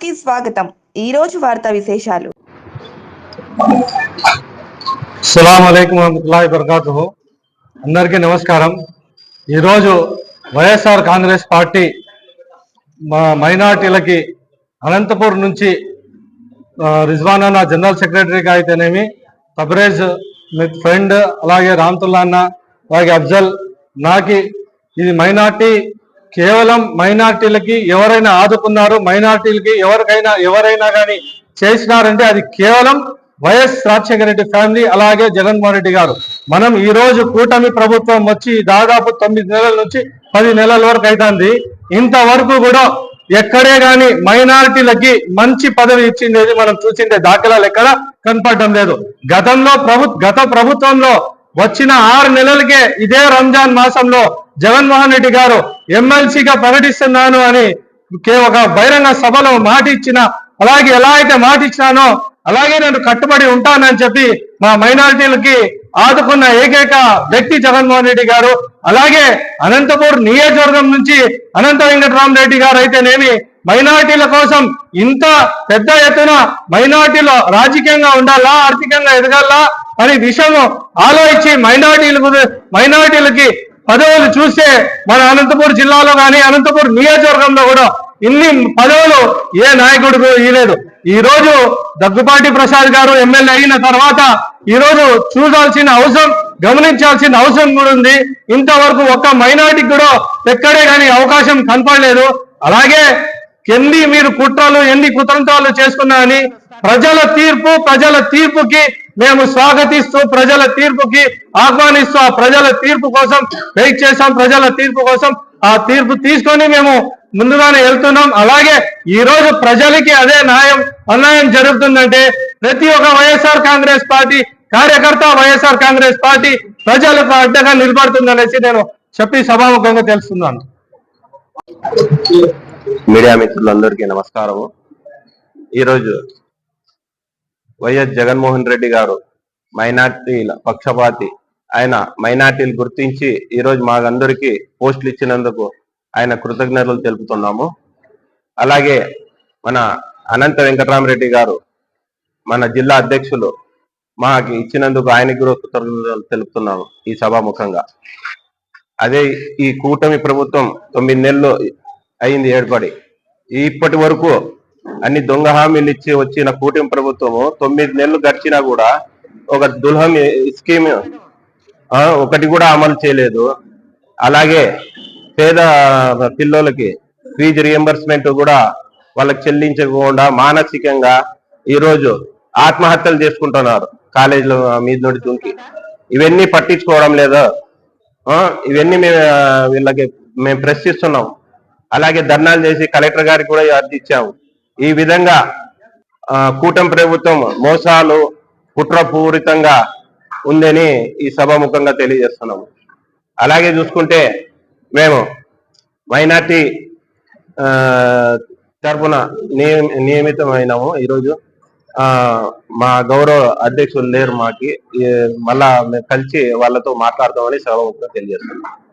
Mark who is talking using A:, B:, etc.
A: కి స్వాగతం. ఈ రోజు వార్తా విశేషాలు.
B: అస్సలం అయికం వరహతుల్లాహి వబర్కాతుహు. అందరికీ నమస్కారం. ఈరోజు వైఎస్ఆర్ కాంగ్రెస్ పార్టీ మా మైనార్టీలకి అనంతపూర్ నుంచి ఆ, రిజ్వాన్ అన్న జనరల్ సెక్రటరీగా అయితేనేమి తబరేజ్ మీ ఫ్రెండ్ అలాగే రామ్తుల్లా అన్న అలాగే అఫ్జల్ నాకి ఇది మైనార్టీ కేవలం మైనార్టీలకి ఎవరైనా ఆదుకున్నారు మైనార్టీలకి ఎవరికైనా ఎవరైనా కానీ చేసినారంటే అది కేవలం వైఎస్ రాజశేఖర రెడ్డి ఫ్యామిలీ అలాగే జగన్మోహన్ రెడ్డి గారు. మనం ఈ రోజు కూటమి ప్రభుత్వం వచ్చి దాదాపు తొమ్మిది నెలల నుంచి పది నెలల వరకు అవుతుంది ఇంతవరకు కూడా ఎక్కడే గాని మైనారిటీలకి మంచి పదవి ఇచ్చిండేది మనం చూసిండే దాఖలాలు ఎక్కడ కనపడడం లేదు. గతంలో ప్రభు గత ప్రభుత్వంలో వచ్చిన ఆరు నెలలకే ఇదే రంజాన్ మాసంలో జగన్మోహన్ రెడ్డి గారు ఎమ్మెల్సీగా ప్రకటిస్తున్నాను అని ఒక బహిరంగ సభలో మాట ఇచ్చిన అలాగే ఎలా అయితే మాట ఇచ్చినానో అలాగే నేను కట్టుబడి ఉంటానని చెప్పి మా మైనారిటీలకి ఆదుకున్న ఏకైక వ్యక్తి జగన్మోహన్ రెడ్డి గారు అలాగే అనంతపూర్ నియోజకవర్గం నుంచి అనంత వెంకటరామరెడ్డి గారు అయితేనేమి మైనార్టీల కోసం ఇంత పెద్ద ఎత్తున మైనార్టీలో రాజకీయంగా ఉండాలా ఆర్థికంగా ఎదగాలా అని విషయం ఆలోచించి మైనార్టీలకు మైనార్టీలకి పదవులు చూస్తే మన అనంతపూర్ జిల్లాలో కానీ అనంతపూర్ నియోజకవర్గంలో కూడా ఇన్ని పదవులు ఏ నాయకుడికి ఇవ్వలేదు. ఈ రోజు దగ్గుపాటి ప్రసాద్ గారు ఎమ్మెల్యే అయిన తర్వాత ఈ రోజు చూడాల్సిన అవసరం గమనించాల్సిన అవసరం కూడా ఉంది. ఇంతవరకు ఒక్క మైనార్టీకి కూడా ఎక్కడే కానీ అవకాశం కనపడలేదు. అలాగే ఎన్ని మీరు కుట్రలు ఎన్ని కుతంత్రాలు చేసుకున్నారని ప్రజల తీర్పు ప్రజల తీర్పుకి మేము స్వాగతిస్తూ ప్రజల తీర్పుకి ఆహ్వానిస్తూ ఆ ప్రజల తీర్పు కోసం వెయిట్ చేశాం ప్రజల తీర్పు కోసం ఆ తీర్పు తీసుకొని మేము ముందుగానే వెళ్తున్నాం. అలాగే ఈ రోజు ప్రజలకి అదే న్యాయం అన్యాయం జరుగుతుందంటే ప్రతి ఒక్క వైఎస్ఆర్ కాంగ్రెస్ పార్టీ కార్యకర్త వైఎస్ఆర్ కాంగ్రెస్ పార్టీ ప్రజలకు అడ్డగా నిలబడుతుందనేసి నేను చెప్పి సభాముఖంగా తెలుస్తున్నాను.
C: మీడియా మిత్రులందరికీ నమస్కారము. ఈరోజు వైఎస్ జగన్మోహన్ రెడ్డి గారు మైనార్టీల పక్షపాతి ఆయన మైనార్టీలు గుర్తించి ఈరోజు మాకందరికీ పోస్టులు ఇచ్చినందుకు ఆయన కృతజ్ఞతలు తెలుపుతున్నాము. అలాగే మన అనంత వెంకటరామరెడ్డి గారు మన జిల్లా అధ్యక్షులు మాకు ఇచ్చినందుకు ఆయనకి కూడా కృతజ్ఞతలు తెలుపుతున్నాము ఈ సభాముఖంగా. అదే ఈ కూటమి ప్రభుత్వం తొమ్మిది నెలలు అయింది ఏర్పడి. ఇప్పటి వరకు అన్ని దొంగ హామీలు ఇచ్చి వచ్చిన కూటమి ప్రభుత్వము తొమ్మిది నెలలు గడిచినా కూడా ఒక దుల్హం స్కీమ్ ఒకటి కూడా అమలు చేయలేదు. అలాగే పేద పిల్లలకి ఫీజు రియంబర్స్మెంట్ కూడా వాళ్ళకి చెల్లించకుండా మానసికంగా ఈరోజు ఆత్మహత్యలు చేసుకుంటున్నారు. కాలేజీల మీద నుండి దుంకి. ఇవన్నీ పట్టించుకోవడం లేదా. ఇవన్నీ మేము వీళ్ళకి మేము ప్రశ్నిస్తున్నాం. అలాగే ధర్నాలు చేసి కలెక్టర్ గారికి కూడా అర్థించాము ఈ విధంగా కూటం కూటమి ప్రభుత్వం మోసాలు కుట్రపూరితంగా ఉందని ఈ సభాముఖంగా తెలియజేస్తున్నాము అలాగే చూసుకుంటే మేము వైనాటి ఆ, తరపున నియ- నియమితమైనాము ఈరోజు. ఆ మా గౌరవ అధ్యక్షులు లేరు మాకి. మళ్ళా మేము కలిసి వాళ్ళతో మాట్లాడతామని సభాముఖంగా తెలియజేస్తున్నాం.